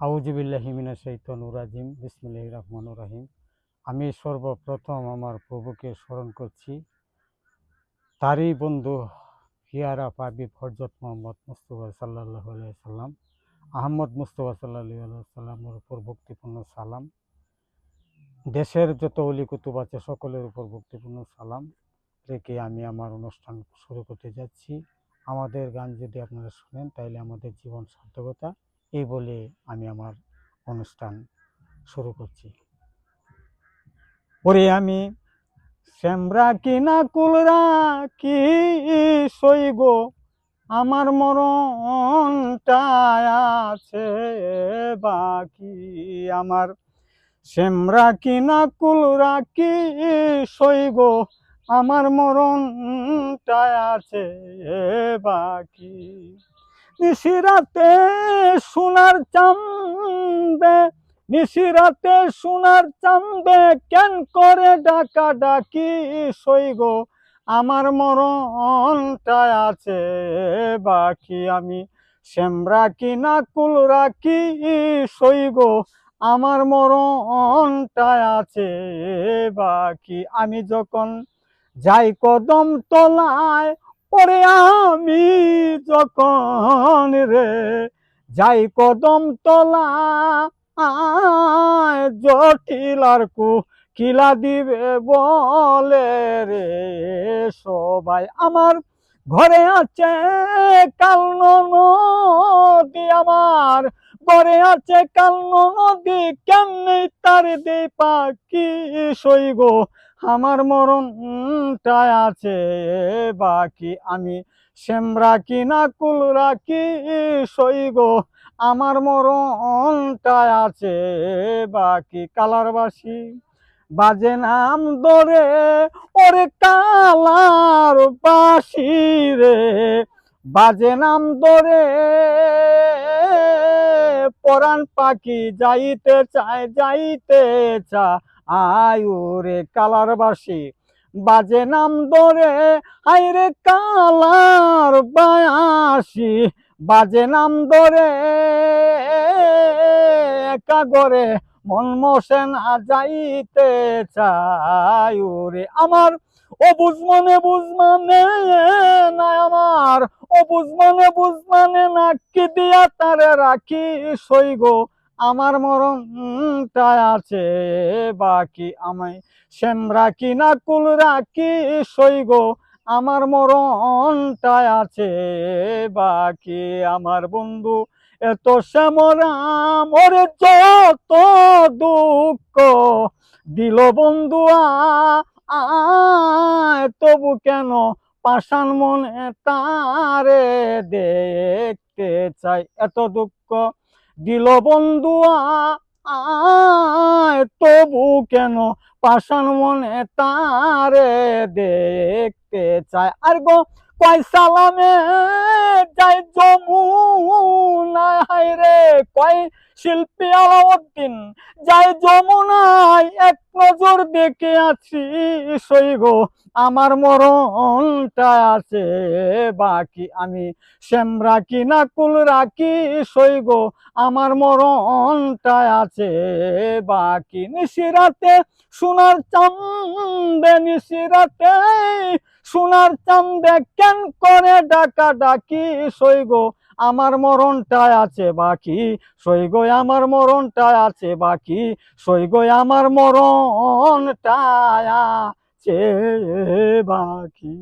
আউজিবিল্লাহিমিনা শৈতনুরাজিম বিসমিল্লাহ রহমান রাহিম। আমি সর্বপ্রথম আমার প্রভুকে স্মরণ করছি। তারই বন্ধু হিয়ারা পাবি ফরজত মোহাম্মদ মুস্তফা সাল্লাহ সাল্লাম আহমদ মুস্তফা সাল্লাহ সাল্লামের উপর ভক্তিপূর্ণ সালাম। দেশের যত অলি কুতুব আছে, সকলের উপর ভক্তিপূর্ণ সালাম রেখে আমি আমার অনুষ্ঠান শুরু করতে যাচ্ছি। আমাদের গান যদি আপনারা শুনেন তাহলে আমাদের জীবন সার্থকতা এই বলে আমি আমার অনুষ্ঠান শুরু করছি। ওরে আমি শ্যামরা কি না কুলরা কি সইব আমার মরণটা আছে বাকি। আমার শ্যামরা কি না কুলরা কি সইব আমার মরণটা আছে বাকি। নিশিরাতে সোনার চান্দে নিশিরাতে সোনার চান্দে কেন করে ডাকা ডাকি সইগ আমার মরণটা আছে, বাকি আমি শ্যামরা কি না কুল রাখি সইগ আমার মরণটা আছে, বাকি আমি যখন যাই কদম তলায় পরে আমি যখন রে? যাই কদম তলা জটিল আর কু কিলা দিবে বলে রে। সবাই আমার ঘরে আছে, কাল নদী আমার। ঘরে আছে, কাল নদী, কেমনি তার দে পাখি সইগ আমার মরণটা আছে, বাকি আমি শ্যামরা কি না, কুল রাখি সইগ আমার মরণটা আছে বাকি কালারবাসী। বাজে নাম ধরে, ওরে কালার বাসি রে। বাজে নাম ধরে, পরাণ পাখি যাইতে চায়, যাইতে চা আয়ুরে কালার বাসি বাজে নাম ধরে আইরে কালার বায়াসি। বাজে নাম ধরে, একা গরে মন মশে না যাইতে চাই। ওরে আমার ও বুঝমনে বুঝমানে না আমার। ও বুঝমনে বুঝমানে না কি দিয়া তারে রাখি সইগ আমার মরণটা আছে, বাকি আমায় শ্যাম রাখি না, কুল রাখি সইগ আমার মরণটা আছে, বাকি আমার বন্ধু এত শ্যামরাম ওরে যত দুঃখ দিল বন্ধু আয় তবু কেন পাষাণ মনে তারে দেখতে চাই? এত দুঃখ দিল বন্ধু আয় তবু কেন পাষাণ মনে তারে দেখতে চায়? আর গো কয় সালামে যাই যমুনায় রে, কয় শিল্পী আলাউদ্দিন যাই যমুনায়, এক নজর দেখে আছি সইগ আমার মরণটা আছে, বাকি আমি শ্যাম রাখি না কুল রাখি সইগ আমার মরণটা আছে, বাকি নিশিরাতে সোনার চান্দে নিশিরাতে সোনার চান্দে কেন করে ডাকা ডাকি সইগ আমার মরণটা আছে বাকি। সইগ আমার মরণটা আছে বাকি। সইগ আমার মরণটা আছে বাকি।